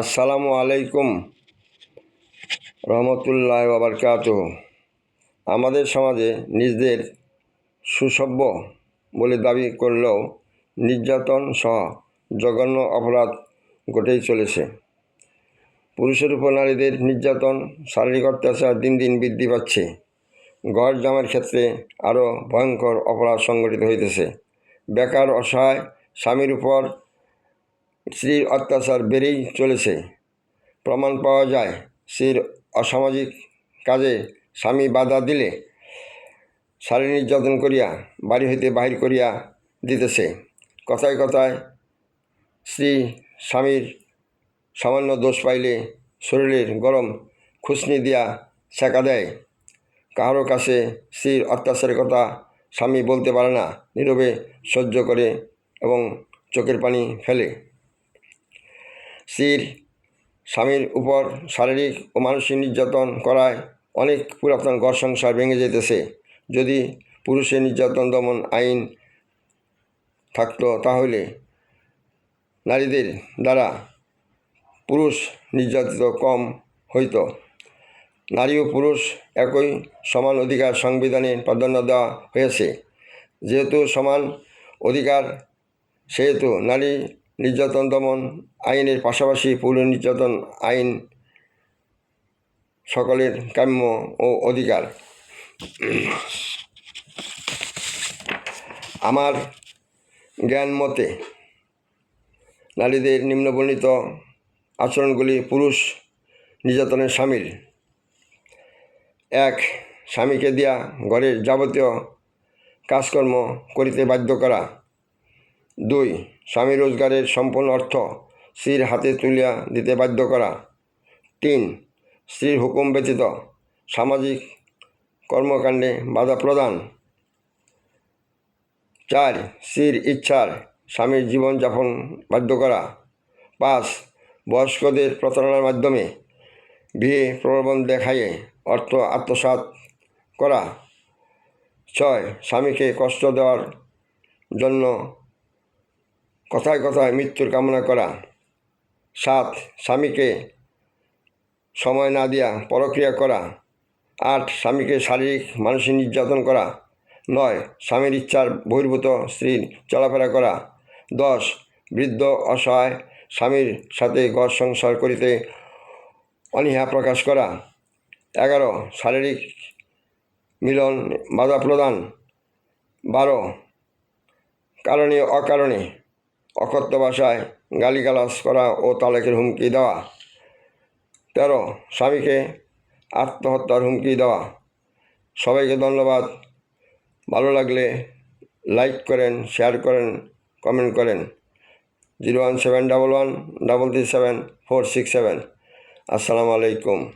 আসসালামু আলাইকুম। রহমতুল্লাহ বাবরকাত আমাদের সমাজে নিজেদের সুসভ্য বলে দাবি করলেও নির্যাতন সহ জঘন্য অপরাধ ঘটেই চলেছে। পুরুষের উপর নারীদের নির্যাতন, শারীরিক অত্যাচার দিন দিন বৃদ্ধি পাচ্ছে। ঘর জামার ক্ষেত্রে আরও ভয়ঙ্কর অপরাধ সংগঠিত হইতেছে। বেকার, অসহায়, স্বামীর উপর স্ত্রীর অত্যাচার বেড়েই চলেছে। প্রমাণ পাওয়া যায় স্ত্রীর অসামাজিক কাজে স্বামী বাধা দিলে শারীরিক নির্যাতন করিয়া বাড়ি হইতে বাহির করিয়া দিতেছে। কথায় কথায় স্ত্রী স্বামীর সামান্য দোষ পাইলে শরীরের গরম খুসনি দিয়া ছেঁকা দেয়। কাহারো কাছে স্ত্রীর অত্যাচারের কথা স্বামী বলতে পারে না, নীরবে সহ্য করে এবং চোখের পানি ফেলে। স্ত্রীর, স্বামীর উপর শারীরিক ও মানসিক নির্যাতন করায় অনেক পুরাতন ঘর সংসার ভেঙে যেতেছে। যদি পুরুষের নির্যাতন দমন আইন থাকতো তাহলে নারীদের দ্বারা পুরুষ নির্যাতিত কম হইতো। নারী ও পুরুষ একই সমান অধিকার সংবিধানে প্রাধান্য দেওয়া হয়েছে। যেহেতু সমান অধিকার, সেহেতু নারী নির্যাতন দমন আইনের পাশাপাশি পুরুষ নির্যাতন আইন সকলের কাম্য ও অধিকার। আমার জ্ঞান মতে নারীদের নিম্নবর্ণিত আচরণগুলি পুরুষ নির্যাতনের সামিল। এক, স্বামীকে দিয়া ঘরের যাবতীয় কাজকর্ম করিতে বাধ্য করা। দুই, স্বামী রোজগারের সম্পূর্ণ অর্থ স্ত্রীর হাতে তুলিয়া দিতে বাধ্য করা। তিন, স্ত্রীর হুকুম ব্যতীত সামাজিক কর্মকাণ্ডে বাধা প্রদান। চার, স্ত্রীর ইচ্ছার স্বামীর জীবনযাপন বাধ্য করা। পাঁচ, বয়স্কদের প্রতারণার মাধ্যমে বিয়ে প্রলোভন দেখাইয়ে অর্থ আত্মসাৎ করা। ছয়, স্বামীকে কষ্ট দেওয়ার জন্য কথায় কথায় মৃত্যুর কামনা করা। সাত, স্বামীকে সময় না দিয়া পরক্রিয়া করা। আট, স্বামীকে শারীরিক, মানসিক নির্যাতন করা। নয়, স্বামীর ইচ্ছার বহির্ভূত স্ত্রীর চলাফেরা করা। দশ, বৃদ্ধ অসহায় স্বামীর সাথে ঘর সংসার করিতে অনীহা প্রকাশ করা। এগারো, শারীরিক মিলন বাধা প্রদান। বারো কারণে অকারণে অকথ্য ভাষায় গালিগালাজ করা ও তালাকের হুমকি দেওয়া। তেরো, স্বামীকে আত্মহত্যার হুমকি দেওয়া। সবাইকে ধন্যবাদ। ভালো লাগলে লাইক করেন, শেয়ার করেন, কমেন্ট করেন। Zero one seven double one, double three seven, four six seven. আসসালামু আলাইকুম।